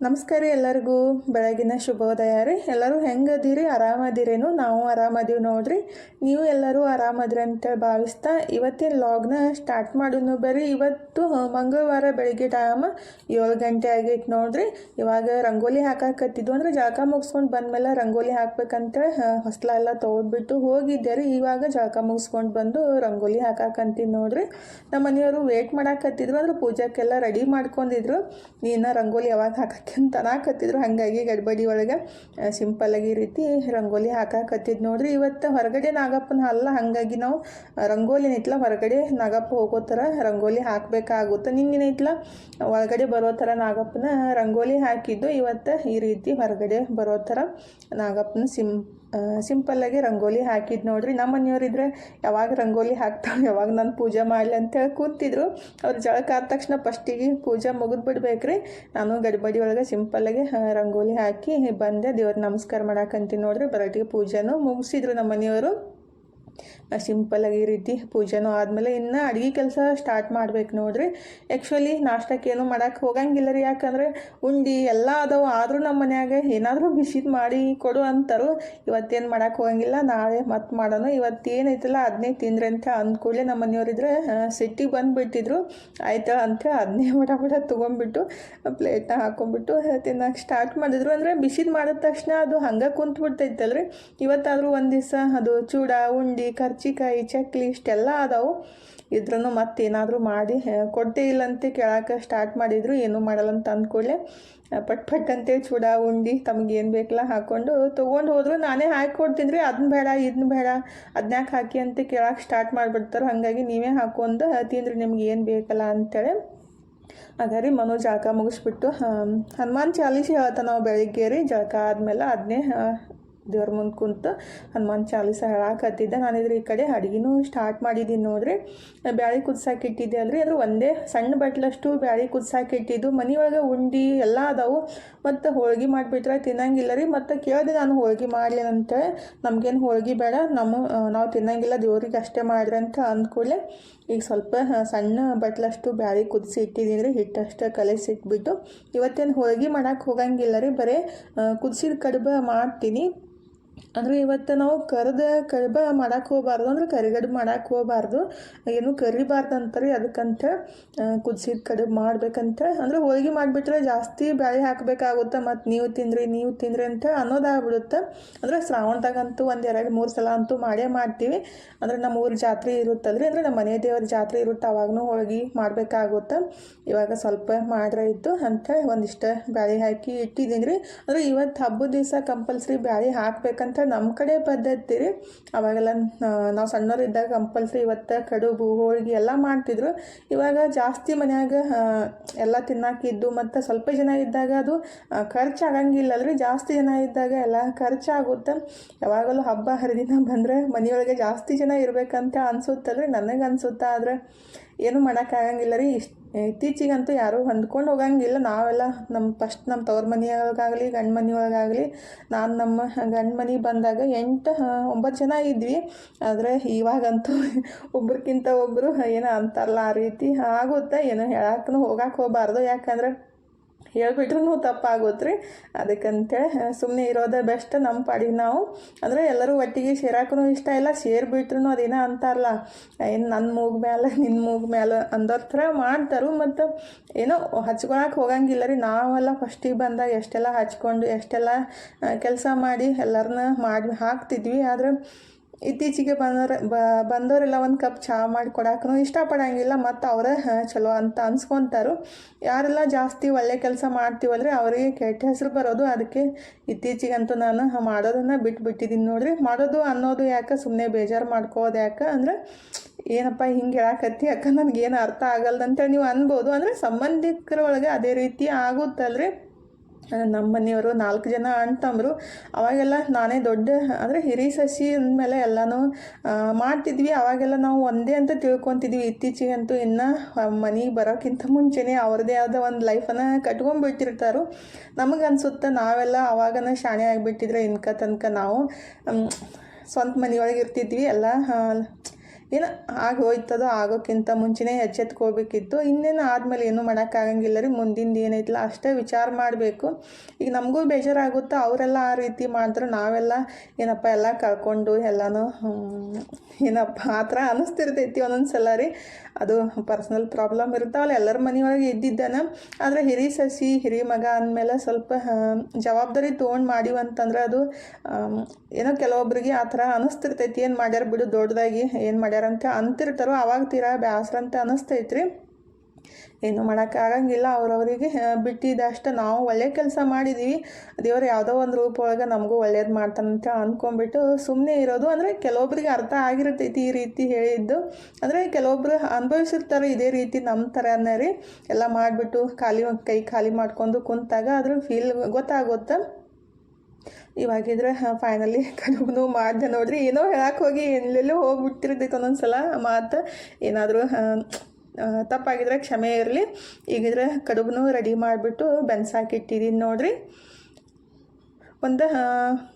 ನಮಸ್ಕಾರ ರೀ ಎಲ್ಲರಿಗೂ. ಬೆಳಗಿನ ಶುಭೋದಯ ರೀ. ಎಲ್ಲರೂ ಹೆಂಗದೀರಿ? ಆರಾಮದಿರೇನು? ನಾವು ಆರಾಮದೀವಿ ನೋಡ್ರಿ. ನೀವು ಎಲ್ಲರೂ ಆರಾಮದ್ರಿ ಅಂತೇಳಿ ಭಾವಿಸ್ತಾ ಇವತ್ತಿನ ಲಾಗ್ನ ಸ್ಟಾರ್ಟ್ ಮಾಡೋನು ಬರ್ರಿ. ಇವತ್ತು ಮಂಗಳವಾರ ಬೆಳಗ್ಗೆ ಟೈಮ್ ಏಳು ಗಂಟೆ ಆಗೈತೆ ನೋಡ್ರಿ. ಇವಾಗ ರಂಗೋಲಿ ಹಾಕಾಕತ್ತಿದ್ವು ಅಂದ್ರೆ ಜಳಕ ಮುಗಿಸ್ಕೊಂಡು ಬಂದಮೇಲೆ ರಂಗೋಲಿ ಹಾಕ್ಬೇಕಂತೇಳಿ ಹೊಸ್ಲ ಎಲ್ಲ ತೊಗೊಂಡ್ಬಿಟ್ಟು ಹೋಗಿದ್ದೆ ರೀ. ಇವಾಗ ಜಳಕ ಮುಗಿಸ್ಕೊಂಡು ಬಂದು ರಂಗೋಲಿ ಹಾಕಾಕಂತೀನಿ ನೋಡ್ರಿ. ನಮ್ಮ ಮನೆಯವರು ವೇಟ್ ಮಾಡಾಕತ್ತಿದ್ರು ಅಂದ್ರೆ ಪೂಜಾಕ್ಕೆಲ್ಲ ರೆಡಿ ಮಾಡ್ಕೊಂಡಿದ್ರು. ನೀನು ರಂಗೋಲಿ ಯಾವಾಗ ಹಾಕಕ್ಕೆ ಅಂತ ಅನ್ನಕತ್ತಿದ್ರು ಹಾಗಾಗಿ ಗಡ್ಬಡಿ ಒಳಗೆ ಸಿಂಪಲ್ಲಾಗಿ ಈ ರೀತಿ ರಂಗೋಲಿ ಹಾಕಾಕತ್ತಿದ್ ನೋಡ್ರಿ. ಇವತ್ತು ಹೊರಗಡೆ ನಾಗಪ್ಪನ ಅಲ್ಲ ಹಾಗಾಗಿ ನಾವು ರಂಗೋಲಿ ಐತ್ಲ ಹೊರಗಡೆ ನಾಗಪ್ಪ ಹೋಗೋ ಥರ ರಂಗೋಲಿ ಹಾಕಬೇಕಾಗುತ್ತೆ. ನಿನ್ನೇನೈತ್ಲ ಒಳಗಡೆ ಬರೋ ಥರ ನಾಗಪ್ಪನ ರಂಗೋಲಿ ಹಾಕಿದ್ದು. ಇವತ್ತು ಈ ರೀತಿ ಹೊರಗಡೆ ಬರೋ ಥರ ನಾಗಪ್ಪನ ಸಿಂ ಸಿಂಪಲ್ಲಾಗಿ ರಂಗೋಲಿ ಹಾಕಿದ್ದು ನೋಡ್ರಿ. ನಮ್ಮ ಮನೆಯವರಿದ್ರೆ ಯಾವಾಗ ರಂಗೋಲಿ ಹಾಕ್ತಾವೆ ಯಾವಾಗ ನಾನು ಪೂಜೆ ಮಾಡಲಿ ಅಂತೇಳಿ ಕೂತಿದ್ರು. ಅವ್ರು ಜಳಕ ಆದ ತಕ್ಷಣ ಫಸ್ಟಿಗೆ ಪೂಜೆ ಮುಗಿದು ಬಿಡ್ಬೇಕ್ರಿ. ನಾನು ಗಡಿಬಡಿ ಒಳಗೆ ಸಿಂಪಲ್ಲಾಗಿ ರಂಗೋಲಿ ಹಾಕಿ ಬಂದೆ. ದೇವ್ರ ನಮಸ್ಕಾರ ಮಾಡಕ್ಕಂತೀನಿ ನೋಡ್ರಿ. ಬರಟಿಗೆ ಪೂಜೆನೂ ಮುಗಿಸಿದ್ರು ನಮ್ಮ ಮನೆಯವರು. ಸಿಂಪಲ್ಲಾಗಿ ಈ ರೀತಿ ಪೂಜೆನೂ ಆದಮೇಲೆ ಇನ್ನು ಅಡುಗೆ ಕೆಲಸ ಸ್ಟಾರ್ಟ್ ಮಾಡ್ಬೇಕು ನೋಡ್ರಿ. ಆ್ಯಕ್ಚುಲಿ ನಾಷ್ಟಕ್ಕೆ ಏನು ಮಾಡಕ್ಕೆ ಹೋಗಂಗಿಲ್ಲ ರೀ, ಯಾಕಂದರೆ ಉಂಡಿ ಎಲ್ಲ ಅದಾವ, ಆದರೂ ನಮ್ಮ ಮನ್ಯಾಗ ಏನಾದರೂ ಬಿಸಿದು ಮಾಡಿ ಕೊಡು ಅಂತಾರು. ಇವತ್ತೇನು ಮಾಡೋಕ್ಕೆ ಹೋಗಂಗಿಲ್ಲ, ನಾಳೆ ಮತ್ತೆ ಮಾಡೋಣ. ಇವತ್ತೇನೈತಲ್ಲ ಅದನ್ನೇ ತಿಂದ್ರೆ ಅಂತ ಅಂದ್ಕೂಡಲೇ ನಮ್ಮ ಮನೆಯವರಿದ್ರೆ ಸಿಟ್ಟಿಗೆ ಬಂದುಬಿಟ್ಟಿದ್ರು. ಆಯ್ತಾ ಅಂತ ಅದನ್ನೇ ಬಡ ಬಡ ತೊಗೊಂಡ್ಬಿಟ್ಟು ಪ್ಲೇಟ್ನ ಹಾಕೊಂಡ್ಬಿಟ್ಟು ತಿನ್ನೋಕೆ ಸ್ಟಾರ್ಟ್ ಮಾಡಿದ್ರು. ಅಂದರೆ ಬಿಸಿದು ಮಾಡಿದ ತಕ್ಷಣ ಅದು ಹಂಗೆ ಕುಂತ್ಬಿಡ್ತೈತಲ್ರಿ. ಇವತ್ತಾದರೂ ಒಂದು ದಿವಸ ಅದು ಚೂಡ, ಉಂಡಿ ಕರ್ಚಿಕಾಯಿ ಚಕ್ಲಿ ಇಷ್ಟೆಲ್ಲ ಅದಾವು. ಇದ್ರೂ ಮತ್ತೇನಾದರೂ ಮಾಡಿ ಕೊಡ್ತೇ ಇಲ್ಲಂತೆ ಕೇಳಕ್ಕೆ ಸ್ಟಾರ್ಟ್ ಮಾಡಿದ್ರು, ಏನೂ ಮಾಡಲ್ಲ ಅಂತ ಅಂದ್ಕೊಳ್ಳೆ ಪಟ್ ಪಟ್ ಅಂತೆ ಚೂಡ ಉಂಡಿ, ತಮಗೆ ಏನು ಬೇಕಲ್ಲ ಹಾಕ್ಕೊಂಡು ತೊಗೊಂಡು ಹೋದ್ರು. ನಾನೇ ಹಾಕಿ ಕೊಡ್ತೀನಿ ರೀ ಅದನ್ನ ಬೇಡ ಇದನ್ನ ಬೇಡ, ಅದನ್ಯಾಕೆ ಹಾಕಿ ಅಂತ ಕೇಳಕ್ಕೆ ಸ್ಟಾರ್ಟ್ ಮಾಡಿಬಿಡ್ತಾರೆ, ಹಾಗಾಗಿ ನೀವೇ ಹಾಕೊಂಡು ತಿಂದ್ರಿ ನಿಮ್ಗೆ ಏನು ಬೇಕಲ್ಲ ಅಂತೇಳಿ. ಅದೇ ರೀ ಮನೋ ಜಳಕ ಮುಗಿಸ್ಬಿಟ್ಟು ಹನುಮಾನ್ ಚಾಲೀಸ್ ಹೇಳ್ತಾನೆ ನಾವು ಬೆಳಿಗ್ಗೆ ರೀ, ಜಳಕ ಆದಮೇಲೆ ಅದನ್ನೇ ದೇವ್ರ ಮುಂದೆ ಕುಂತು ಹನುಮಾನ್ ಚಾಲೀಸ ಹೇಳಾಕತ್ತಿದ್ದೆ. ಇದ್ರ ಈ ಕಡೆ ಅಡುಗೆನೂ ಸ್ಟಾರ್ಟ್ ಮಾಡಿದ್ದೀನಿ ನೋಡ್ರಿ. ಬ್ಯಾಳಿ ಕುದ್ಸಾಕೆ ಇಟ್ಟಿದ್ದೆ ಅಲ್ರಿ. ಅದ್ರ ಒಂದೇ ಸಣ್ಣ ಬಟ್ಲಷ್ಟು ಬ್ಯಾಳಿ ಕುದ್ಸಾಕೆ ಇಟ್ಟಿದ್ದು. ಮನೆಯೊಳಗೆ ಉಂಡಿ ಎಲ್ಲ ಅದಾವು. ಮತ್ತು ಹೋಳ್ಗೆ ಮಾಡಿಬಿಟ್ರೆ ತಿನ್ನಂಗಿಲ್ಲ ರೀ. ಮತ್ತು ಕೇಳಿದೆ ನಾನು ಹೋಳ್ಗೆ ಮಾಡಲಿ ಅಂತ ನಮಗೇನು ಹೋಳ್ಗೆ ಬೇಡ. ನಮ್ಮ ನಾವು ತಿನ್ನಂಗಿಲ್ಲ, ದೇವ್ರಿಗೆ ಅಷ್ಟೇ ಮಾಡ್ರಿ ಅಂತ ಅಂದ್ಕೂಡಲೇ ಈಗ ಸ್ವಲ್ಪ ಸಣ್ಣ ಬಟ್ಲಷ್ಟು ಬ್ಯಾಳಿ ಕುದಿಸಿ ಇಟ್ಟಿದ್ದೀನಿ ರೀ. ಹಿಟ್ಟಷ್ಟು ಕಲಸಿ ಇಟ್ಬಿಟ್ಟು ಇವತ್ತೇನು ಹೋಳ್ಗೆ ಮಾಡೋಕ್ಕೆ ಹೋಗಂಗಿಲ್ಲ ರೀ. ಬರೀ ಕುದಿಸಿದ ಕಡುಬು ಮಾಡ್ತೀನಿ. ಅಂದರೆ ಇವತ್ತು ನಾವು ಕರ್ದ ಕರಿಬ ಮಾಡಕ್ಕೆ ಹೋಗಬಾರ್ದು, ಅಂದ್ರೆ ಕರಿಗಡುಬು ಮಾಡಕ್ಕೆ ಹೋಗಬಾರ್ದು. ಏನು ಕರಿಬಾರ್ದು ಅಂತಾರೆ ಅದಕ್ಕಂತ ಕುದಿಸಿದ ಕಡುಬು ಮಾಡ್ಬೇಕಂತ. ಅಂದರೆ ಹೋಳಿಗೆ ಮಾಡಿಬಿಟ್ರೆ ಜಾಸ್ತಿ ಬ್ಯಾಳಿ ಹಾಕಬೇಕಾಗುತ್ತೆ, ಮತ್ತು ನೀವು ತಿಂದ್ರಿ ನೀವು ತಿಂದ್ರಿ ಅಂತ ಅನ್ನೋದಾಗ್ಬಿಡುತ್ತೆ. ಅಂದರೆ ಶ್ರಾವಣದಾಗಂತೂ ಒಂದು ಎರಡು ಮೂರು ಸಲ ಅಂತೂ ಮಾಡೇ ಮಾಡ್ತೀವಿ. ಅಂದರೆ ನಮ್ಮ ಊರ ಜಾತ್ರೆ ಇರುತ್ತಲ್ರಿ, ಅಂದರೆ ನಮ್ಮ ಮನೆ ದೇವರ ಜಾತ್ರೆ ಇರುತ್ತೆ ಅವಾಗೂ ಹೋಳಿಗೆ ಮಾಡಬೇಕಾಗುತ್ತೆ. ಇವಾಗ ಸ್ವಲ್ಪ ಮಾಡ್ರೆ ಇತ್ತು ಅಂತ ಒಂದಿಷ್ಟು ಬ್ಯಾಳಿ ಹಾಕಿ ಇಟ್ಟಿದ್ದೀನಿ ರೀ ಅಂದರೆ ಇವತ್ತು ಹಬ್ಬದ ದಿವಸ ಕಂಪಲ್ಸರಿ ಬ್ಯಾಳಿ ಹಾಕ್ಬೇಕಂತ ನಮ್ಮ ಕಡೆ ಪದ್ಧತಿ ರೀ. ಅವಾಗೆಲ್ಲ ನಾವು ಸಣ್ಣವರಿದ್ದಾಗ ಕಂಪಲ್ಸರಿ ಇವತ್ತು ಕಡುಬು, ಹೋಳಿಗೆ ಎಲ್ಲ ಮಾಡ್ತಿದ್ರು. ಇವಾಗ ಜಾಸ್ತಿ ಮನ್ಯಾಗ ಎಲ್ಲ ತಿನ್ನಾಕಿದ್ದು ಮತ್ತು ಸ್ವಲ್ಪ ಜನ ಇದ್ದಾಗ ಅದು ಖರ್ಚಾಗಂಗಿಲ್ಲಲ್ಲ ರೀ ಆಗಂಗಿಲ್ಲಲ್ರಿ. ಜಾಸ್ತಿ ಜನ ಇದ್ದಾಗ ಎಲ್ಲ ಖರ್ಚಾಗುತ್ತೆ ಯಾವಾಗಲೂ ಹಬ್ಬ, ಹರಿದಿನ ಬಂದರೆ ಮನೆಯೊಳಗೆ ಜಾಸ್ತಿ ಜನ ಇರಬೇಕಂತ ಅನಿಸುತ್ತಲ್ರಿ. ನನಗೆ ಅನ್ಸುತ್ತಾ ಆದರೆ ಏನು ಮಾಡೋಕ್ಕಾಗಂಗಿಲ್ಲ ರೀ. ಇಷ್ಟು ಇತ್ತೀಚಿಗಂತೂ ಯಾರೂ ಹೊಂದ್ಕೊಂಡು ಹೋಗಂಗಿಲ್ಲ. ನಾವೆಲ್ಲ ನಮ್ಮ ಫಸ್ಟ್ ನಮ್ಮ ತವ್ರ ಮನೆಯೊಳಗಾಗಲಿ, ಗಂಡ ಮನೆಯೊಳಗಾಗಲಿ, ನಾನು ನಮ್ಮ ಗಂಡು ಮನೆಗೆ ಬಂದಾಗ ಎಂಟು ಒಂಬತ್ತು ಜನ ಇದ್ವಿ. ಆದರೆ ಇವಾಗಂತೂ ಒಬ್ರಿಗಿಂತ ಒಬ್ಬರು ಏನೋ ಅಂತಾರಲ್ಲ ಆ ರೀತಿ ಆಗುತ್ತೆ ಏನೋ ಹೇಳಕ್ಕೂ ಹೋಗಕ್ಕೆ ಹೋಗಬಾರ್ದು. ಯಾಕಂದ್ರೆ ಹೇಳ್ಬಿಟ್ರೂ ತಪ್ಪಾಗುತ್ತೆ ಅದಕ್ಕಂತೇಳಿ ಸುಮ್ಮನೆ ಇರೋದೇ ಬೆಸ್ಟ್ ನಮ್ಮ ಪಾಡಿಗೆ ನಾವು. ಅಂದರೆ ಎಲ್ಲರೂ ಒಟ್ಟಿಗೆ ಸೇರಾಕೂ ಇಷ್ಟ ಇಲ್ಲ ಸೇರಿಬಿಟ್ರು ಅದೇನೋ ಅಂತಾರಲ್ಲ. ಏನು ನನ್ನ ಮೂಗ್ ಮ್ಯಾಲೆ ನಿನ್ನ ಮೂಗ್ ಮೇಲೆ ಅಂದೋ ಥರ ಮಾಡ್ತಾರೆ. ಮತ್ತು ಏನೋ ಹಚ್ಕೊಳಕ್ಕೆ ಹೋಗಂಗಿಲ್ಲ ರೀ. ನಾವೆಲ್ಲ ಫಸ್ಟಿಗೆ ಬಂದಾಗ ಎಷ್ಟೆಲ್ಲ ಹಚ್ಕೊಂಡು, ಎಷ್ಟೆಲ್ಲ ಕೆಲಸ ಮಾಡಿ ಎಲ್ಲರನ್ನ ಮಾಡಿ ಹಾಕ್ತಿದ್ವಿ. ಆದರೆ ಇತ್ತೀಚೆಗೆ ಬಂದವ್ರ ಬಂದವರೆಲ್ಲ ಒಂದು ಕಪ್ ಚಹಾ ಮಾಡಿ ಕೊಡಕ್ಕೂ ಇಷ್ಟಪಡಂಗಿಲ್ಲ, ಮತ್ತು ಅವರೇ ಚಲೋ ಅಂತ ಅನ್ಸ್ಕೊತಾರು. ಯಾರೆಲ್ಲ ಜಾಸ್ತಿ ಒಳ್ಳೆ ಕೆಲಸ ಮಾಡ್ತೀವಲ್ರಿ, ಅವರಿಗೆ ಕೆಟ್ಟ ಹೆಸರು ಬರೋದು. ಅದಕ್ಕೆ ಇತ್ತೀಚೆಗಂತೂ ನಾನು ಮಾಡೋದನ್ನು ಬಿಟ್ಟು ಬಿಟ್ಟಿದ್ದೀನಿ ನೋಡ್ರಿ. ಮಾಡೋದು ಅನ್ನೋದು ಯಾಕೆ ಸುಮ್ಮನೆ ಬೇಜಾರು ಮಾಡ್ಕೋದು ಯಾಕೆ ಅಂದರೆ, ಏನಪ್ಪ ಹಿಂಗೆ ಹೇಳಕತ್ತಿ ಯಾಕೆ, ನನಗೇನು ಅರ್ಥ ಆಗಲ್ದಂತೇಳಿ ನೀವು ಅನ್ಬೋದು. ಅಂದರೆ ಸಂಬಂಧಿಕರೊಳಗೆ ಅದೇ ರೀತಿ ಆಗುತ್ತಲ್ರಿ. ನಮ್ಮ ಮನೆಯವರು ನಾಲ್ಕು ಜನ ಅಣ್ಣ ತಮ್ಮರು ಅವಾಗೆಲ್ಲ ನಾನೇ ದೊಡ್ಡ, ಅಂದರೆ ಹಿರಿ ಸಸಿ ಅಂದಮೇಲೆ ಎಲ್ಲನೂ ಮಾಡ್ತಿದ್ವಿ. ಅವಾಗೆಲ್ಲ ನಾವು ಒಂದೇ ಅಂತ ತಿಳ್ಕೊತಿದ್ವಿ. ಇತ್ತೀಚೆಗಂತೂ ಇನ್ನು ಮನೆಗೆ ಬರೋಕ್ಕಿಂತ ಮುಂಚೆನೇ ಅವ್ರದ್ದೇ ಆದ ಒಂದು ಲೈಫನ್ನು ಕಟ್ಕೊಂಡ್ಬಿಟ್ಟಿರ್ತಾರೋ. ನಮಗೆ ಅನ್ಸುತ್ತೆ ನಾವೆಲ್ಲ ಅವಾಗನ ಶಾಣೆ ಆಗಿಬಿಟ್ಟಿದ್ರೆ ಇನ್ಕ ತನಕ ನಾವು ಸ್ವಂತ ಮನೆಯೊಳಗೆ ಇರ್ತಿದ್ವಿ. ಎಲ್ಲ ಏನು ಆಗಿ ಹೋಯ್ತದೋ ಆಗೋಕ್ಕಿಂತ ಮುಂಚೆನೇ ಎಚ್ಚೆತ್ಕೋಬೇಕಿತ್ತು ಇನ್ನೇನು ಆದಮೇಲೆ ಏನೂ ಮಾಡೋಕ್ಕಾಗಂಗಿಲ್ಲ ರೀ, ಮುಂದಿಂದ ಏನೈತಲ್ಲ ಅಷ್ಟೇ ವಿಚಾರ ಮಾಡಬೇಕು. ಈಗ ನಮಗೂ ಬೇಜಾರಾಗುತ್ತೆ, ಅವರೆಲ್ಲ ಆ ರೀತಿ ಮಾಡಿದ್ರೆ, ನಾವೆಲ್ಲ ಏನಪ್ಪ ಎಲ್ಲ ಕಳ್ಕೊಂಡು ಎಲ್ಲನೂ ಏನಪ್ಪ ಆ ಥರ ಅನ್ನಿಸ್ತಿರ್ತೈತಿ ಒಂದೊಂದು ಸಲ ರೀ. ಅದು ಪರ್ಸ್ನಲ್ ಪ್ರಾಬ್ಲಮ್ ಇರ್ತಾವಲ್ಲ ಎಲ್ಲರ ಮನೆಯೊಳಗೆ ಇದ್ದಿದ್ದಾನ. ಆದರೆ ಹಿರಿ ಸಸಿ, ಹಿರಿ ಮಗ ಅಂದಮೇಲೆ ಸ್ವಲ್ಪ ಜವಾಬ್ದಾರಿ ತೊಗೊಂಡು ಮಾಡಿವಂತಂದ್ರೆ ಅದು ಏನೋ ಕೆಲವೊಬ್ರಿಗೆ ಆ ಥರ ಅನಿಸ್ತಿರ್ತೈತಿ, ಏನು ಮಾಡ್ಯಾರ ಬಿಡು ದೊಡ್ಡದಾಗಿ, ಏನು ಮಾಡ್ಯಾರ ಅಂತ ಅಂತಿರ್ತಾರೋ, ಅವಾಗ ತೀರಾ ಬೇಸರ ಅಂತ ಅನಿಸ್ತೈತ್ರಿ. ಏನು ಮಾಡೋಕ್ಕಾಗಂಗಿಲ್ಲ ಅವ್ರವರಿಗೆ ಬಿಟ್ಟಿದ್ದಷ್ಟು ನಾವು ಒಳ್ಳೆ ಕೆಲಸ ಮಾಡಿದ್ದೀವಿ ದೇವ್ರು ಯಾವುದೋ ಒಂದು ರೂಪ ಒಳಗೆ ನಮಗೂ ಒಳ್ಳೇದು ಮಾಡ್ತಾನಂತ ಅಂದ್ಕೊಂಡ್ಬಿಟ್ಟು ಸುಮ್ಮನೆ ಇರೋದು. ಅಂದರೆ ಕೆಲವೊಬ್ರಿಗೆ ಅರ್ಥ ಆಗಿರ್ತೈತಿ ಈ ರೀತಿ ಹೇಳಿದ್ದು. ಅಂದರೆ ಕೆಲವೊಬ್ರು ಅನುಭವಿಸಿರ್ತಾರೆ ಇದೇ ರೀತಿ ನಮ್ಮ ಥರನೇ ರೀ. ಎಲ್ಲ ಮಾಡಿಬಿಟ್ಟು ಖಾಲಿ, ಕೈ ಖಾಲಿ ಮಾಡ್ಕೊಂಡು ಕುಂತಾಗ ಅದ್ರ ಫೀಲ್ ಗೊತ್ತಾಗುತ್ತೆ. ಇವಾಗಿದ್ರೆ ಫೈನಲಿ ಕಡುಬು ಮಾಡಿದೆ ನೋಡ್ರಿ. ಏನೋ ಹೇಳಕ್ಕೆ ಹೋಗಿ, ಎಲ್ಲೆಲ್ಲೋ ಹೋಗ್ಬಿಟ್ಟಿರ್ತೈತೆ ಒಂದೊಂದ್ಸಲ. ಮಾತು ಏನಾದರೂ ತಪ್ಪಾಗಿದ್ರೆ ಕ್ಷಮೆ ಇರಲಿ. ಈಗಿದ್ರೆ ಕಡುಬು ರೆಡಿ ಮಾಡಿಬಿಟ್ಟು ಬೆನ್ಸಾಕಿಟ್ಟಿದ್ದೀನಿ ನೋಡ್ರಿ. ಒಂದು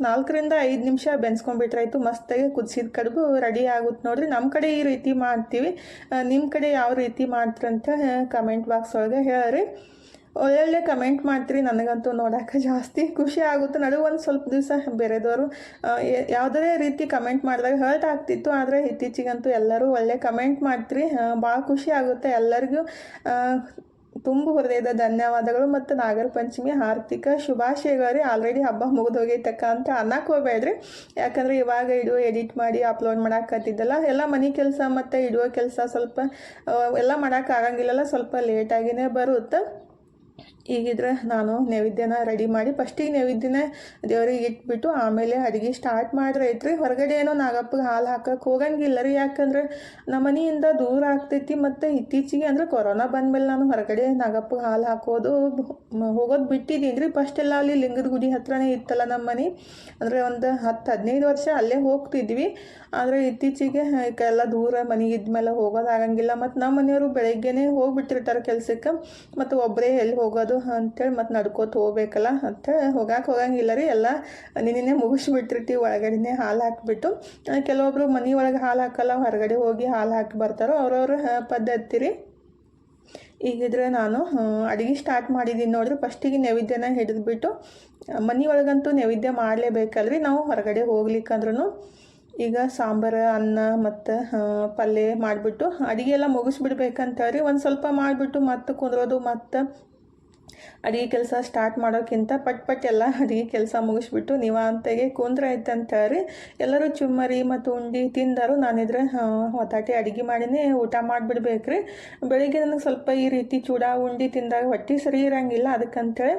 ನಾಲ್ಕರಿಂದ ಐದು ನಿಮಿಷ ಬೆನ್ಸ್ಕೊಂಡ್ಬಿಟ್ರಾಯ್ತು. ಮಸ್ತಾಗಿ ಕುದಿಸಿದ ಕಡುಬು ರೆಡಿ ಆಗುತ್ತೆ ನೋಡ್ರಿ. ನಮ್ಮ ಕಡೆ ಈ ರೀತಿ ಮಾಡ್ತೀವಿ. ನಿಮ್ಮ ಕಡೆ ಯಾವ ರೀತಿ ಮಾಡ್ತೀರಂತ ಕಮೆಂಟ್ ಬಾಕ್ಸ್ ಒಳಗೆ ಹೇಳ್ರಿ. ಒಳ್ಳೊಳ್ಳೆ ಕಮೆಂಟ್ ಮಾಡ್ತೀರಿ. ನನಗಂತೂ ನೋಡೋಕೆ ಜಾಸ್ತಿ ಖುಷಿ ಆಗುತ್ತೆ. ನಡುವೆ ಒಂದು ಸ್ವಲ್ಪ ದಿವಸ ಬೇರೆದವರು ಯಾವುದೇ ರೀತಿ ಕಮೆಂಟ್ ಮಾಡಿದಾಗ ಹರ್ಟ್ ಆಗ್ತಿತ್ತು. ಆದರೆ ಇತ್ತೀಚಿಗಂತೂ ಎಲ್ಲರೂ ಒಳ್ಳೆ ಕಮೆಂಟ್ ಮಾಡ್ತೀರಿ. ಭಾಳ ಖುಷಿ ಆಗುತ್ತೆ. ಎಲ್ಲರಿಗೂ ತುಂಬ ಹೃದಯದ ಧನ್ಯವಾದಗಳು. ಮತ್ತು ನಾಗರ ಪಂಚಮಿ ಆರ್ಥಿಕ ಶುಭಾಶಯಗಳು ಆಲ್ರೆಡಿ ಹಬ್ಬ ಮುಗಿದು ಹೋಗೈತಕ್ಕ ಅಂತ ಅನ್ನಕ್ಕೆ ಹೋಗ್ಬೇಡ್ರಿ. ಯಾಕಂದರೆ ಇವಾಗ ಇಡುವ ಎಡಿಟ್ ಮಾಡಿ ಅಪ್ಲೋಡ್ ಮಾಡೋಕ್ಕತ್ತಿದ್ದಲ್ಲ ಎಲ್ಲ ಮನೆ ಕೆಲಸ ಮತ್ತು ಇಡುವ ಕೆಲಸ ಸ್ವಲ್ಪ ಎಲ್ಲ ಮಾಡೋಕ್ಕಾಗಂಗಿಲ್ಲಲ್ಲ ಸ್ವಲ್ಪ ಲೇಟಾಗಿನೇ ಬರುತ್ತೆ. ಈಗಿದ್ರೆ ನಾನು ನೈವೇದ್ಯನ ರೆಡಿ ಮಾಡಿ ಫಸ್ಟಿಗೆ ನೈವೇದ್ಯನ ದೇವ್ರಿಗೆ ಇಟ್ಬಿಟ್ಟು ಆಮೇಲೆ ಅಡುಗೆ ಸ್ಟಾರ್ಟ್ ಮಾಡ್ರೆ ಐತ್ರಿ ಹೊರಗಡೆ ಏನೋ ನಾಗಪ್ಪಗೆ ಹಾಲು ಹಾಕಕ್ಕೆ ಹೋಗಂಗಿಲ್ಲ ರೀ. ಯಾಕಂದ್ರೆ ನಮ್ಮ ಮನೆಯಿಂದ ದೂರ ಆಗ್ತೈತಿ ಮತ್ತು ಇತ್ತೀಚೆಗೆ ಅಂದ್ರೆ ಕೊರೋನಾ ಬಂದಮೇಲೆ ನಾನು ಹೊರಗಡೆ ನಾಗಪ್ಪಗೆ ಹಾಲು ಹಾಕೋದು ಹೋಗೋದು ಬಿಟ್ಟಿದ್ದೀನಿ ರೀ. ಫಸ್ಟೆಲ್ಲ ಅಲ್ಲಿ ಲಿಂಗದ ಗುಡಿ ಹತ್ರನೇ ಇತ್ತಲ್ಲ ನಮ್ಮ ಮನೆ. ಅಂದರೆ ಒಂದು ಹತ್ತು ಹದಿನೈದು ವರ್ಷ ಅಲ್ಲೇ ಹೋಗ್ತಿದ್ವಿ. ಆದರೆ ಇತ್ತೀಚೆಗೆ ಎಲ್ಲ ದೂರ ಮನೆಗೆ ಇದ್ಮೇಲೆ ಹೋಗೋದಾಗಂಗಿಲ್ಲ ಮತ್ತು ನಮ್ಮ ಮನೆಯವರು ಬೆಳಗ್ಗೆನೇ ಹೋಗಿಬಿಟ್ಟಿರ್ತಾರೆ ಕೆಲಸಕ್ಕೆ. ಮತ್ತು ಒಬ್ಬರೇ ಎಲ್ಲಿ ಹೋಗೋದು ಅಂತೇಳಿ ಮತ್ತು ನಡ್ಕೋತ ಹೋಗ್ಬೇಕಲ್ಲ ಅಂಥೇಳಿ ಹೋಗಕ್ಕೆ ಹೋಗಂಗಿಲ್ಲ ರೀ. ಎಲ್ಲ ನಿನ್ನೆ ಮುಗಿಸ್ಬಿಟ್ಟಿರ್ತೀವಿ, ಒಳಗಡೆನೇ ಹಾಲು ಹಾಕಿಬಿಟ್ಟು. ಕೆಲವೊಬ್ಬರು ಮನೆ ಒಳಗೆ ಹಾಲು ಹಾಕಲ್ಲ, ಹೊರಗಡೆ ಹೋಗಿ ಹಾಲು ಹಾಕಿ ಬರ್ತಾರೋ ಅವ್ರವ್ರ ಪದ್ಧತಿ ರೀ. ಈಗಿದ್ರೆ ನಾನು ಅಡುಗೆ ಸ್ಟಾರ್ಟ್ ಮಾಡಿದ್ದೀನಿ ನೋಡ್ರಿ. ಫಸ್ಟಿಗೆ ನೈವೇದ್ಯನ ಹಿಡಿದ್ಬಿಟ್ಟು ಮನೆ ಒಳಗಂತೂ ನೈವೇದ್ಯ ಮಾಡಲೇಬೇಕಲ್ರಿ ನಾವು ಹೊರಗಡೆ ಹೋಗ್ಲಿಕ್ಕಂದ್ರೂ ಈಗ ಸಾಂಬಾರು, ಅನ್ನ ಮತ್ತು ಪಲ್ಯ ಮಾಡಿಬಿಟ್ಟು ಅಡುಗೆ ಎಲ್ಲ ಮುಗಿಸ್ಬಿಡ್ಬೇಕಂತ ರೀ. ಒಂದು ಸ್ವಲ್ಪ ಮಾಡಿಬಿಟ್ಟು ಮತ್ತೆ ಕುಂದ್ರೋದು ಮತ್ತು ಅಡುಗೆ ಕೆಲಸ ಸ್ಟಾರ್ಟ್ ಮಾಡೋಕ್ಕಿಂತ ಪಟ್ ಪಟ್ ಎಲ್ಲ ಅಡುಗೆ ಕೆಲಸ ಮುಗಿಸ್ಬಿಟ್ಟು ನಿವಾಂತೆಗೆ ಕುಂದ್ರೆ ಐತಂತ ರೀ ಎಲ್ಲರೂ ಚುಮ್ಮರಿ ಮತ್ತು ಉಂಡಿ ತಿಂದರು ನಾನಿದ್ರೆ ಹೊತ್ತಾಟೆ ಅಡುಗೆ ಮಾಡಿನೇ ಊಟ ಮಾಡಿಬಿಡ್ಬೇಕ್ರಿ. ಬೆಳಿಗ್ಗೆ ನನಗೆ ಸ್ವಲ್ಪ ಈ ರೀತಿ ಚೂಡ ಉಂಡಿ ತಿಂದಾಗ ಹೊಟ್ಟೆ ಸರಿ ಇರೋಂಗಿಲ್ಲ, ಅದಕ್ಕಂತೇಳಿ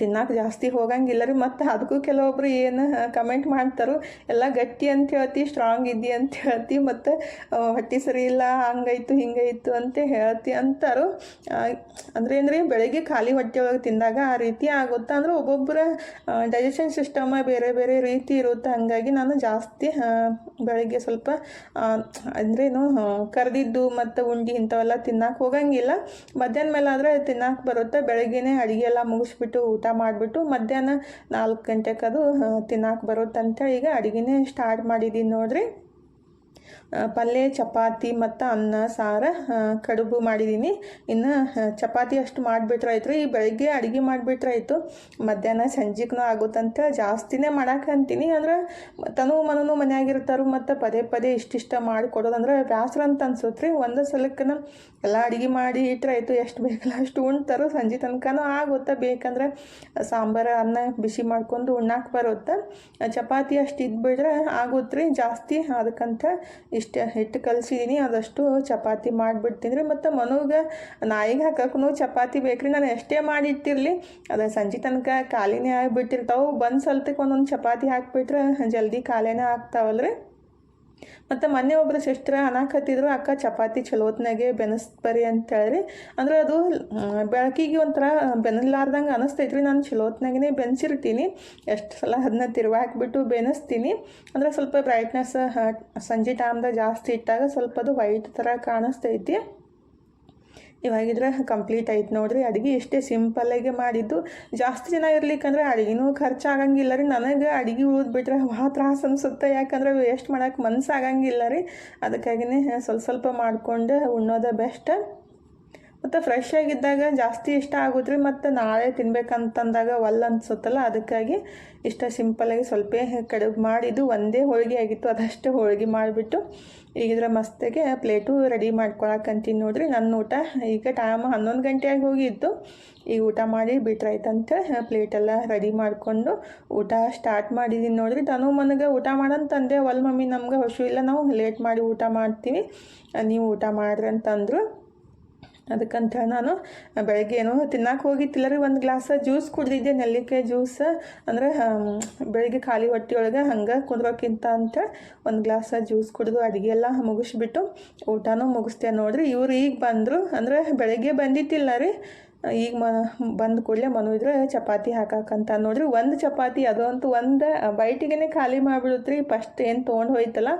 ತಿನ್ನಕ್ಕೆ ಜಾಸ್ತಿ ಹೋಗಂಗಿಲ್ಲ ರೀ ಮತ್ತು ಅದಕ್ಕೂ ಕೆಲವೊಬ್ರು ಏನು ಕಮೆಂಟ್ ಮಾಡ್ತಾರೋ, ಎಲ್ಲ ಗಟ್ಟಿ ಅಂತ ಹೇಳ್ತಿ ಸ್ಟ್ರಾಂಗ್ ಇದ್ದಿ ಅಂತ ಹೇಳ್ತಿ, ಮತ್ತು ಹೊಟ್ಟೆ ಸರಿ ಇಲ್ಲ ಹಂಗಾಯ್ತು ಹಿಂಗಾಯ್ತು ಅಂತ ಹೇಳ್ತಿ ಅಂತಾರೋ ಅಂದ್ರೆ ರೀ ಬೆಳಗ್ಗೆ ಖಾಲಿ ಹೊಟ್ಟೆ ಒಳಗೆ ತಿಂದಾಗ ಆ ರೀತಿ ಆಗುತ್ತೆ? ಅಂದ್ರೆ ಒಬ್ಬೊಬ್ಬರ ಡೈಜೆಷನ್ ಸಿಸ್ಟಮ ಬೇರೆ ಬೇರೆ ರೀತಿ ಇರುತ್ತೆ. ಹಾಗಾಗಿ ನಾನು ಜಾಸ್ತಿ ಬೆಳಗ್ಗೆ ಸ್ವಲ್ಪ ಅಂದ್ರೇನು ಕರೆದಿದ್ದು ಮತ್ತು ಉಂಡಿ ಇಂಥವೆಲ್ಲ ತಿನ್ನಕ್ಕೆ ಹೋಗಂಗಿಲ್ಲ. ಮಧ್ಯಾಹ್ನ ಮೇಲೆ ಆದರೆ ತಿನ್ನಕ್ಕೆ ಬರುತ್ತೆ. ಬೆಳಗ್ಗೆನೇ ಅಡುಗೆ ಎಲ್ಲ ಮುಗಿಸ್ಬಿಟ್ಟು ಊಟ ಮಾಡಿಬಿಟ್ಟು ಮಧ್ಯಾಹ್ನ ನಾಲ್ಕು ಗಂಟೆಗೆ ಅದು ತಿನ್ನಕ್ಕೆ ಬರುತ್ತೆ ಅಂತ ಈಗ ಅಡುಗೆನೇ ಸ್ಟಾರ್ಟ್ ಮಾಡಿದ್ದೀನಿ ನೋಡ್ರಿ. ಪಲ್ಯ ಚಪಾತಿ ಮತ್ತು ಅನ್ನ, ಸಾರು ಕಡುಬು ಮಾಡಿದ್ದೀನಿ ಇನ್ನು ಚಪಾತಿ ಅಷ್ಟು ಮಾಡಿಬಿಟ್ರಾಯ್ತು ಈ ಬೆಳಗ್ಗೆ ಅಡುಗೆ ಮಾಡಿಬಿಟ್ರಾಯ್ತು. ಮಧ್ಯಾಹ್ನ ಸಂಜೆಗೂ ಆಗುತ್ತಂತ ಜಾಸ್ತಿನೇ ಮಾಡಾಕಂತೀನಿ ಅಂದ್ರೆ ತನು ಮನೂ ಮನೆಯಾಗಿರ್ತಾರು ಮತ್ತು ಪದೇ ಪದೇ ಇಷ್ಟಿಷ್ಟ ಮಾಡಿ ಕೊಡೋದಂದ್ರೆ ಬ್ಯಾಸ್ರ ಅಂತ ಅನ್ಸುತ್ತೆ ರೀ. ಒಂದು ಸಲಕ್ಕನ ಎಲ್ಲ ಅಡುಗೆ ಮಾಡಿ ಇಟ್ರಾಯ್ತು. ಎಷ್ಟು ಬೇಕಲ್ಲ ಅಷ್ಟು ಉಣ್ತಾರೋ. ಸಂಜೆ ತನಕನೂ ಆಗುತ್ತೆ. ಬೇಕಂದ್ರೆ ಸಾಂಬಾರು, ಅನ್ನ ಬಿಸಿ ಮಾಡ್ಕೊಂಡು ಉಣ್ಣಾಕೆ ಬರುತ್ತೆ. ಚಪಾತಿ ಅಷ್ಟು ಇದ್ಬಿಟ್ರೆ ಆಗುತ್ತೆ ರೀ ಜಾಸ್ತಿ ಅದಕ್ಕಂತ ಇಷ್ಟು ಹಿಟ್ಟು ಕಲಿಸಿದ್ದೀನಿ ಅದಷ್ಟು ಚಪಾತಿ ಮಾಡಿಬಿಡ್ತೀನಿ ರೀ. ಮತ್ತು ಮನುಗೆ ನಾಯಿಗೆ ಹಾಕಕ್ಕೂ ಚಪಾತಿ ಬೇಕ್ರಿ, ನಾನು ಎಷ್ಟೇ ಮಾಡಿಟ್ಟಿರಲಿ, ಅದು ಸಂಜೆ ತನಕ ಖಾಲಿನೇ ಆಗಿಬಿಟ್ಟಿರ್ತಾವೆ. ಬಂದು ಸಲ್ತಕ್ಕೆ ಒಂದೊಂದು ಚಪಾತಿ ಹಾಕಿಬಿಟ್ರೆ ಜಲ್ದಿ ಖಾಲಿನೇ ಆಗ್ತಾವಲ್ರಿ. ಮತ್ತು ಮೊನ್ನೆ ಒಬ್ಬರು ಸಿಸ್ಟ್ರ ಅನ್ನಕತ್ತಿದ್ರು ಅಕ್ಕ ಚಪಾತಿ ಚಲೋತ್ನಾಗೆ ಬೆನಸ್ಬರಿ ಅಂತ ಹೇಳಿ ಅಂದ್ರೆ ಅದು ಬೆಳಕಿಗೆ ಒಂಥರ ಬೆನಲಾರ್ದಂಗೆ ಅನಿಸ್ತೈತ್ರಿ. ನಾನು ಚಲೋತ್ನಾಗೇ ಬೆನ್ಸಿರ್ತೀನಿ. ಎಷ್ಟು ಸಲ ಅದನ್ನ ತಿರುವ ಹಾಕ್ಬಿಟ್ಟು ಬೆನಸ್ತೀನಿ. ಅಂದರೆ ಸ್ವಲ್ಪ ಬ್ರೈಟ್ನೆಸ್ ಸಂಜೆ ಟೈಮ್ದಾಗ ಜಾಸ್ತಿ ಇಟ್ಟಾಗ ಸ್ವಲ್ಪ ಅದು ವೈಟ್ ಥರ ಕಾಣಿಸ್ತೈತಿ. ಇವಾಗಿದ್ರೆ ಕಂಪ್ಲೀಟ್ ಆಯ್ತು ನೋಡಿರಿ. ಅಡುಗೆ ಇಷ್ಟೇ ಸಿಂಪಲ್ಲಾಗೆ ಮಾಡಿದ್ದು, ಜಾಸ್ತಿ ಜನ ಇರ್ಲಿಕ್ಕಂದ್ರೆ ಅಡುಗೆನೂ ಖರ್ಚು ಆಗಂಗಿಲ್ಲ ರೀ. ನನಗೆ ಅಡುಗೆ ಉಳಿದ್ಬಿಟ್ರೆ ಭಾಳ ತ್ರಾಸು ಅನಿಸುತ್ತೆ. ಯಾಕಂದ್ರೆ ವೇಸ್ಟ್ ಮಾಡೋಕೆ ಮನ್ಸು ಆಗಂಗಿಲ್ಲ ರೀ. ಅದಕ್ಕಾಗಿನೇ ಸ್ವಲ್ಪ ಸ್ವಲ್ಪ ಮಾಡಿಕೊಂಡು ಉಣ್ಣೋದೇ ಬೆಸ್ಟ್ ಮತ್ತು ಫ್ರೆಶ್ ಆಗಿದ್ದಾಗ ಜಾಸ್ತಿ ಇಷ್ಟ ಆಗುದ್ರಿ ಮತ್ತು ನಾಳೆ ತಿನ್ಬೇಕಂತಂದಾಗ ಒಲ್ಲ ಅನ್ಸುತ್ತಲ್ಲ, ಅದಕ್ಕಾಗಿ ಇಷ್ಟ ಸಿಂಪಲಾಗಿ ಸ್ವಲ್ಪ ಕಡುಬು ಮಾಡಿದ್ದು ಒಂದೇ ಹೋಳಿಗೆ ಆಗಿತ್ತು, ಅದಷ್ಟೇ ಹೋಳಿಗೆ ಮಾಡಿಬಿಟ್ಟು ಈಗಿದ್ರೆ ಮಸ್ತಿಗೆ ಪ್ಲೇಟು ರೆಡಿ ಮಾಡ್ಕೊಳಕಂತೀನಿ ನೋಡ್ರಿ. ನನ್ನ ಊಟ ಈಗ ಟೈಮ್ ಹನ್ನೊಂದು ಗಂಟೆಯಾಗಿ ಹೋಗಿತ್ತು ಈಗ ಊಟ ಮಾಡಿ ಬಿಟ್ರಾಯ್ತಂತ ಪ್ಲೇಟೆಲ್ಲ ರೆಡಿ ಮಾಡಿಕೊಂಡು ಊಟ ಸ್ಟಾರ್ಟ್ ಮಾಡಿದ್ದೀನಿ ನೋಡ್ರಿ. ತನು ಮನಗೆ ಊಟ ಮಾಡಂತಂದೆ ಒಲ್ ಮಮ್ಮಿ ನಮ್ಗೆ ಹಸು ಇಲ್ಲ, ನಾವು ಲೇಟ್ ಮಾಡಿ ಊಟ ಮಾಡ್ತೀವಿ. ನೀವು ಊಟ ಮಾಡ್ರಿ ಅಂತಂದರು. ಅದಕ್ಕಂತ ನಾನು ಬೆಳಗ್ಗೆ ಏನೋ ತಿನ್ನಕ್ಕೆ ಹೋಗಿತ್ತಿಲ್ಲ ರೀ ಒಂದು ಗ್ಲಾಸ್ ಜ್ಯೂಸ್ ಕುಡಿದಿದ್ದೆ, ನೆಲ್ಲಿಕಾಯಿ ಜ್ಯೂಸ್. ಅಂದ್ರೆ ಬೆಳಗ್ಗೆ ಖಾಲಿ ಹೊಟ್ಟೆಯೊಳಗೆ ಹಂಗೆ ಕುಂದ್ರೋಕ್ಕಿಂತ ಅಂತ ಒಂದು ಗ್ಲಾಸ್ ಜ್ಯೂಸ್ ಕುಡಿದು ಅಡುಗೆ ಎಲ್ಲ ಮುಗಿಸ್ಬಿಟ್ಟು ಊಟನೂ ಮುಗಿಸ್ತೆ ನೋಡಿರಿ. ಇವ್ರು ಈಗ ಬಂದರು, ಅಂದರೆ ಬೆಳಗ್ಗೆ ಬಂದಿತ್ತಿಲ್ಲ ರೀ. ಈಗ ಮ, ಬಂದ ಕೂಡಲೇ ಮನು ಇದ್ರೆ ಚಪಾತಿ ಹಾಕಾಕಂತ ನೋಡ್ರಿ ಒಂದು ಚಪಾತಿ ಅದಂತೂ ಒಂದು ಬೈಟಿಗೆ ಖಾಲಿ ಮಾಡಿಬಿಡುತ್ತೆ ಫಸ್ಟ್ ಏನು ತೊಗೊಂಡು ಹೋಯ್ತಲ್ಲ,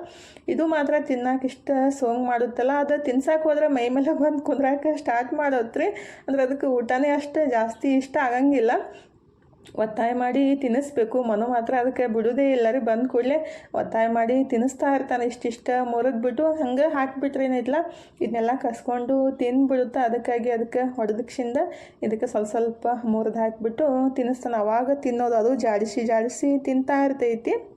ಇದು ಮಾತ್ರ ತಿನ್ನಕ್ಕೆ ಇಷ್ಟ ಸೋಂಗ್ ಮಾಡುತ್ತಲ್ಲ. ಅದು ತಿನ್ಸಕ್ಕೆ ಹೋದ್ರೆ ಮೈ ಮೇಲೆ ಬಂದು ಕುಂದ್ರಾಕ ಸ್ಟಾರ್ಟ್ ಮಾಡೋತ್ರಿ. ಅಂದ್ರೆ ಅದಕ್ಕೆ ಊಟನೇ ಅಷ್ಟು ಜಾಸ್ತಿ ಇಷ್ಟ ಆಗಂಗಿಲ್ಲ. ಒತ್ತಾಯ ಮಾಡಿ ತಿನ್ನಿಸ್ಬೇಕು. ಮನು ಮಾತ್ರ ಅದಕ್ಕೆ ಬಿಡೋದೇ ಇಲ್ಲ ಬಂದ ಕೂಡಲೇ ಒತ್ತಾಯ ಮಾಡಿ ತಿನ್ನಿಸ್ತಾ ಇರ್ತಾನೆ. ಇಷ್ಟಿಷ್ಟ ಮುರಿದ್ಬಿಟ್ಟು ಹಂಗೆ ಹಾಕಿಬಿಟ್ರೇನಿಲ್ಲ ಇದನ್ನೆಲ್ಲ ಕಸ್ಕೊಂಡು ತಿನ್ಬಿಡುತ್ತೆ? ಅದಕ್ಕಾಗಿ ಅದಕ್ಕೆ ಹೊಡೆದಕ್ಷಿಂದ ಇದಕ್ಕೆ ಸ್ವಲ್ಪ ಸ್ವಲ್ಪ ಮುರಿದು ಹಾಕಿಬಿಟ್ಟು ತಿನ್ನಿಸ್ತಾನೆ. ಅವಾಗ ತಿನ್ನೋದು ಅದು ಜಾಡಿಸಿ ಜಾಡಿಸಿ ತಿಂತಾ ಇರ್ತೈತಿ.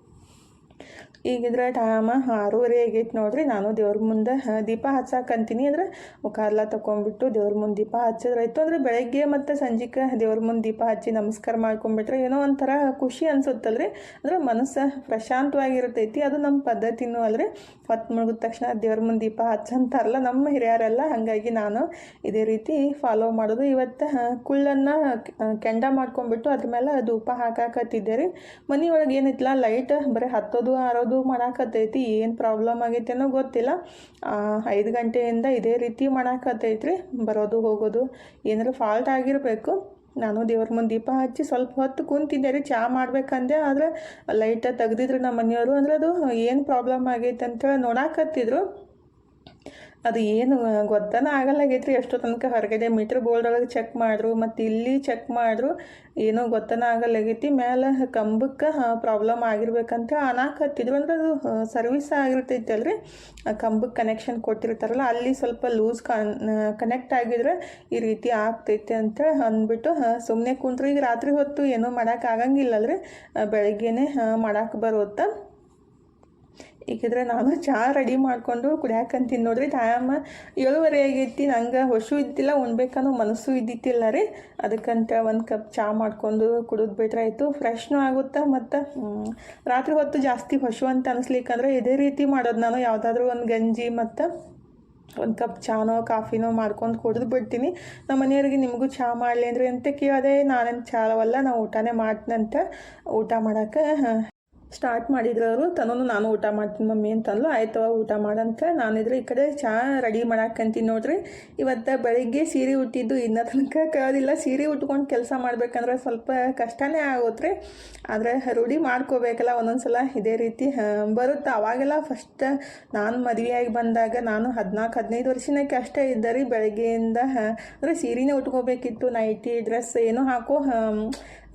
ಈಗಿದ್ರೆ ಟೈಮ ಆರೂವರೆ ಆಗೈತೆ ನೋಡ್ರಿ. ನಾನು ದೇವ್ರ ಮುಂದೆ ದೀಪ ಹಚ್ಚಾಕಂತೀನಿ ಅಂದ್ರೆ ಮುಖ ಎಲ್ಲ ತೊಗೊಂಬಿಟ್ಟು ದೇವ್ರ ಮುಂದೆ ದೀಪ ಹಚ್ಚಿದ್ರಾಯ್ತು ಅಂದ್ರೆ ಬೆಳಗ್ಗೆ ಮತ್ತು ಸಂಜೆಗೆ ದೇವ್ರ ಮುಂದೆ ದೀಪ ಹಚ್ಚಿ ನಮಸ್ಕಾರ ಮಾಡ್ಕೊಂಡ್ಬಿಟ್ರೆ ಏನೋ ಒಂಥರ ಖುಷಿ ಅನ್ಸುತ್ತಲ್ರಿ. ಅಂದ್ರೆ ಮನಸ್ಸು ಪ್ರಶಾಂತವಾಗಿರ್ತೈತಿ. ಅದು ನಮ್ಮ ಪದ್ಧತಿನೂ ಅಲ್ರಿ. ಹೊತ್ತು ಮುಳುಗಿದ ತಕ್ಷಣ ದೇವ್ರ ಮುಂದೆ ದೀಪ ಹಚ್ಚಂತಾರಲ್ಲ ನಮ್ಮ ಹಿರಿಯರೆಲ್ಲ, ಹಾಗಾಗಿ ನಾನು ಇದೇ ರೀತಿ ಫಾಲೋ ಮಾಡೋದು. ಇವತ್ತು ಕುಳ್ಳನ್ನು ಕೆಂಡ ಮಾಡ್ಕೊಂಡ್ಬಿಟ್ಟು ಅದ್ರ ಮೇಲೆ ಧೂಪ ಹಾಕಾಕತ್ತಿದ್ದೆ ರೀ. ಮನೆಯೊಳಗೆ ಏನಿತ್ತಲ್ಲ ಲೈಟ್ ಬರೀ ಹತ್ತೋದು, ಆರೋದು ಮಾಡಾಕತ್ತೈತಿ, ಏನು ಪ್ರಾಬ್ಲಮ್ ಆಗೈತೇನೋ ಗೊತ್ತಿಲ್ಲ. ಐದು ಗಂಟೆಯಿಂದ ಇದೇ ರೀತಿ ಮಾಡಾಕತ್ತೈತ್ರಿ, ಬರೋದು ಹೋಗೋದು. ಏನಾರು ಫಾಲ್ಟ್ ಆಗಿರಬೇಕು. ನಾನು ದೇವ್ರ ಮುಂದೆ ದೀಪ ಹಚ್ಚಿ ಸ್ವಲ್ಪ ಹೊತ್ತು ಕುಂತಿದ್ದೆ ರೀ ಚಹಾ ಮಾಡ್ಬೇಕಂದೆ, ಆದರೆ ಲೈಟ ತೆಗ್ದಿದ್ರು ನಮ್ಮ ಮನೆಯವರು ಅಂದ್ರೆ ಅದು ಏನು ಪ್ರಾಬ್ಲಮ್ ಆಗೈತೆ ಅಂತೇಳಿ ನೋಡಾಕತ್ತಿದ್ರು. ಅದು ಏನು ಗೊತ್ತನ ಆಗಲ್ಲಾಗೈತ್ರಿ ಎಷ್ಟೋ ತನಕ ಹೊರಗಡೆ ಮೀಟ್ರ್ ಬೋಲ್ಡೊಳಗೆ ಚೆಕ್ ಮಾಡಿದ್ರು, ಮತ್ತು ಇಲ್ಲಿ ಚೆಕ್ ಮಾಡಿದ್ರು, ಏನೋ ಗೊತ್ತನ ಆಗಲ್ಲಾಗೈತಿ ಮೇಲೆ ಕಂಬಕ್ಕೆ ಪ್ರಾಬ್ಲಮ್ ಆಗಿರ್ಬೇಕಂತ ಅನಾಕತ್ತಿದ್ರು ಅಂದ್ರೆ ಅದು ಸರ್ವಿಸ್ ಆಗಿರ್ತೈತಿ ಅಲ್ರಿ ಕಂಬಕ್ಕೆ ಕನೆಕ್ಷನ್ ಕೊಟ್ಟಿರ್ತಾರಲ್ಲ, ಅಲ್ಲಿ ಸ್ವಲ್ಪ ಲೂಸ್ ಕನ್ ಕನೆಕ್ಟ್ ಆಗಿದ್ರೆ ಈ ರೀತಿ ಆಗ್ತೈತೆ ಅಂತ ಅಂದ್ಬಿಟ್ಟು ಸುಮ್ಮನೆ ಕುಂತ್ರು. ಈಗ ರಾತ್ರಿ ಹೊತ್ತು ಏನೂ ಮಾಡೋಕೆ ಆಗಂಗಿಲ್ಲಲ್ರಿ. ಬೆಳಗ್ಗೆನೆ ಮಾಡಕ್ಕೆ ಬರುತ್ತೆ. ಈಗಿದ್ರೆ ನಾನು ಚಹಾ ರೆಡಿ ಮಾಡಿಕೊಂಡು ಕುಡಿಯಾಕಂತೀನಿ ನೋಡ್ರಿ. ಟೈಮ್ ಏಳುವರೆ ಆಗೈತಿ, ನಂಗೆ ಹೊಸು ಇದ್ದಿಲ್ಲ, ಉಣ್ಬೇಕನ್ನೋ ಮನಸ್ಸು ಇದ್ದಿತ್ತಿಲ್ಲ ರೀ. ಅದಕ್ಕಂತ ಒಂದು ಕಪ್ ಚಹಾ ಮಾಡ್ಕೊಂಡು ಕುಡಿದು ಬಿಟ್ರೆ ಆಯಿತು. ಫ್ರೆಶ್ನೂ ಆಗುತ್ತೆ ಮತ್ತು? ರಾತ್ರಿ ಹೊತ್ತು ಜಾಸ್ತಿ ಹೊಸು ಅಂತ ಅನಿಸ್ಲಿಕ್ಕಂದ್ರೆ ಇದೇ ರೀತಿ ಮಾಡೋದು ನಾನು. ಯಾವುದಾದ್ರೂ ಒಂದು ಗಂಜಿ ಮತ್ತು ಒಂದು ಕಪ್ ಚಾನೋ, ಕಾಫಿನೋ ಮಾಡ್ಕೊಂಡು ಕುಡಿದು ಬಿಡ್ತೀನಿ. ನಮ್ಮ ಮನೆಯವ್ರಿಗೆ ನಿಮಗೂ ಚಹಾ ಮಾಡಲಿ ಅಂದ್ರೆ ಅಂತ ಕೇಳದೆ ನಾನೇನು ಚಹಾವಲ್ಲ ನಾವು ಊಟನೇ ಮಾಡ್ತೀನಂತ ಊಟ ಮಾಡೋಕೆ. ಸ್ಟಾರ್ಟ್ ಮಾಡಿದ್ರು ಅವರು ತನೂ ನಾನು ಊಟ ಮಾಡ್ತೀನಿ ಮಮ್ಮಿ ಅಂತಂದ್ಲು. ಆಯ್ತವ ಊಟ ಮಾಡಂತ. ನಾನಿದ್ರೆ ಈ ಕಡೆ ಚಹಾ ರೆಡಿ ಮಾಡಾಕಂತೀನಿ ನೋಡ್ರಿ. ಇವತ್ತು ಬೆಳಿಗ್ಗೆ ಸೀರೆ ಉಟ್ಟಿದ್ದು ಇನ್ನ ತನಕ ಕೇಳೋದಿಲ್ಲ. ಸೀರೆ ಉಟ್ಕೊಂಡು ಕೆಲಸ ಮಾಡ್ಬೇಕಂದ್ರೆ ಸ್ವಲ್ಪ ಕಷ್ಟನೇ ಆಗುತ್ತೆ ಆದರೆ ರೂಢಿ ಮಾಡ್ಕೋಬೇಕಲ್ಲ ಒಂದೊಂದು ಸಲ ಇದೇ ರೀತಿ ಬರುತ್ತೆ. ಅವಾಗೆಲ್ಲ ಫಸ್ಟ್ ನಾನು ಮದುವೆಯಾಗಿ ಬಂದಾಗ ನಾನು ಹದಿನಾಲ್ಕು, ಹದಿನೈದು ವರ್ಷನಕ್ಕೆ ಅಷ್ಟೇ ಇದ್ದ ರೀ ಬೆಳಗ್ಗೆಯಿಂದ ಅಂದರೆ ಸೀರೆನೇ ಉಟ್ಕೋಬೇಕಿತ್ತು. ನೈಟಿ, ಡ್ರೆಸ್ ಏನು ಹಾಕೋ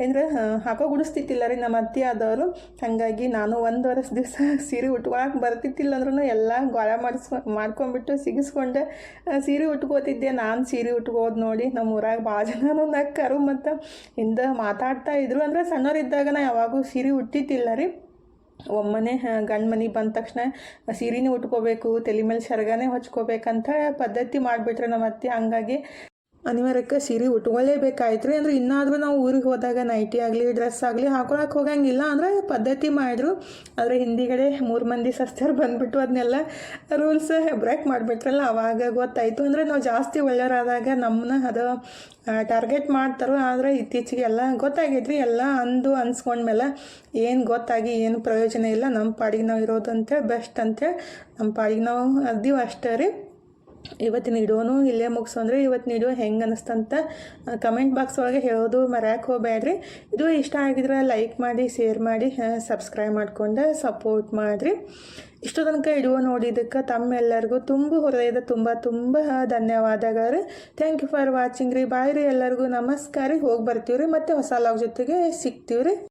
ಅಂದ್ರೆ ಹಾಕೋ ಗುಡಿಸ್ತಿತ್ತಿಲ್ಲ ರೀ ನಮ್ಮ ಅತ್ತೆ ಆದವರು. ಹಾಗಾಗಿ ನಾನು ಒಂದು ವರ್ಷ ದಿವಸ ಸೀರೆ ಉಟ್ಕೊಳಕ್ಕೆ ಬರ್ತಿತ್ತಿಲ್ಲ ಅಂದ್ರೂ ಎಲ್ಲ ಗೊಳ ಮಾಡಿಸ್ಕೊ ಮಾಡ್ಕೊಂಡ್ಬಿಟ್ಟು ಸಿಗಿಸ್ಕೊಂಡೆ. ಸೀರೆ ಉಟ್ಕೋತಿದ್ದೆ. ನಾನು ಸೀರೆ ಉಟ್ಕೋದು ನೋಡಿ ನಮ್ಮ ಊರಾಗ ಭಾಳ ಜನನೂ ನಕ್ಕರು ಮತ್ತು ಹಿಂದೆ ಮಾತಾಡ್ತಾ ಇದ್ರು. ಅಂದರೆ ಸಣ್ಣವರಿದ್ದಾಗ ನಾ ಯಾವಾಗೂ ಸೀರೆ ಉಟ್ಟಿತ್ತಿಲ್ಲ ರೀ. ಒಮ್ಮನೆ ಗಂಡು ಮನೆಗೆ ಬಂದ ತಕ್ಷಣ ಸೀರೆನೇ ಉಟ್ಕೋಬೇಕು, ತಲೆ ಮೇಲೆ ಶರ್ಗಾನೇ ಹೊಚ್ಕೋಬೇಕಂತ ಪದ್ಧತಿ ಮಾಡಿಬಿಟ್ರೆ ನಮ್ಮ ಅತ್ತೆ. ಹಂಗಾಗಿ ಅನಿವಾರ್ಯಕ್ಕೆ ಸೀರೆ ಉಟ್ಕೊಳ್ಳೇಬೇಕಾಯ್ತು ರೀ ಅಂದ್ರೆ ಇನ್ನಾದರೂ ನಾವು ಊರಿಗೆ ಹೋದಾಗ ನೈಟಿ ಆಗಲಿ ಡ್ರೆಸ್ ಆಗಲಿ ಹಾಕೊಳಕ್ಕೆ ಹೋಗಂಗಿಲ್ಲ. ಅಂದರೆ ಪದ್ಧತಿ ಮಾಡಿದ್ರು. ಆದರೆ ಹಿಂದಿಗಡೆ ಮೂರು ಮಂದಿ ಸಸ್ಯರು ಬಂದುಬಿಟ್ಟು ಅದನ್ನೆಲ್ಲ ರೂಲ್ಸ್ ಬ್ರೇಕ್ ಮಾಡಿಬಿಟ್ರಲ್ಲ, ಅವಾಗ ಗೊತ್ತಾಯಿತು. ಅಂದರೆ ನಾವು ಜಾಸ್ತಿ ಒಳ್ಳೆಯರಾದಾಗ ನಮ್ಮನ್ನ ಅದು ಟಾರ್ಗೆಟ್ ಮಾಡ್ತಾರೋ, ಆದರೆ ಇತ್ತೀಚೆಗೆ ಎಲ್ಲ ಗೊತ್ತಾಗೈತ್ರಿ. ಎಲ್ಲ ಅಂದು ಅನ್ಸ್ಕೊಂಡ್ಮೇಲೆ ಏನು ಗೊತ್ತಾಗಿ, ಏನು ಪ್ರಯೋಜನ ಇಲ್ಲ. ನಮ್ಮ ಪಾಡಿಗೆ ನಾವು ಇರೋದು ಅಂತೇಳಿ ಬೆಸ್ಟ್ ಅಂತೇಳಿ ನಮ್ಮ ಪಾಡಿಗೆ ನಾವು ಅದೀವಿ ಅಷ್ಟೇ ರೀ. ಇವತ್ತಿನ ಇಡೋನು ಇಲ್ಲೇ ಮುಗಿಸೋಂದ್ರೆ ಇವತ್ತಿನ ಇಡೋ ಹೆಂಗೆ ಅನ್ನಿಸ್ತಂತ ಕಮೆಂಟ್ ಬಾಕ್ಸ್ ಒಳಗೆ ಹೇಳೋದು ಮರ್ಯಾಕೆ ಹೋಗ್ಬೇಡ್ರಿ. ಇದು ಇಷ್ಟ ಆಗಿದ್ರೆ ಲೈಕ್ ಮಾಡಿ ಶೇರ್ ಮಾಡಿ ಸಬ್ಸ್ಕ್ರೈಬ್ ಮಾಡ್ಕೊಂಡು ಸಪೋರ್ಟ್ ಮಾಡಿರಿ. ಇಷ್ಟು ತನಕ ಇಡುವ ನೋಡಿದ್ದಕ್ಕೆ ತಮ್ಮೆಲ್ಲರಿಗೂ ತುಂಬ ಹೃದಯದ ತುಂಬ ತುಂಬ ಧನ್ಯವಾದಗಳು. ಥ್ಯಾಂಕ್ ಯು ಫಾರ್ ವಾಚಿಂಗ್ ರೀ. ಬಾಯ್ ರೀ ಎಲ್ಲರಿಗೂ. ನಮಸ್ಕಾರ ರೀ. ಹೋಗಿ ಬರ್ತೀವಿ ರೀ ಮತ್ತು ಹೊಸ ಲಾಗ್ ಜೊತೆಗೆ ಸಿಗ್ತೀವಿ ರೀ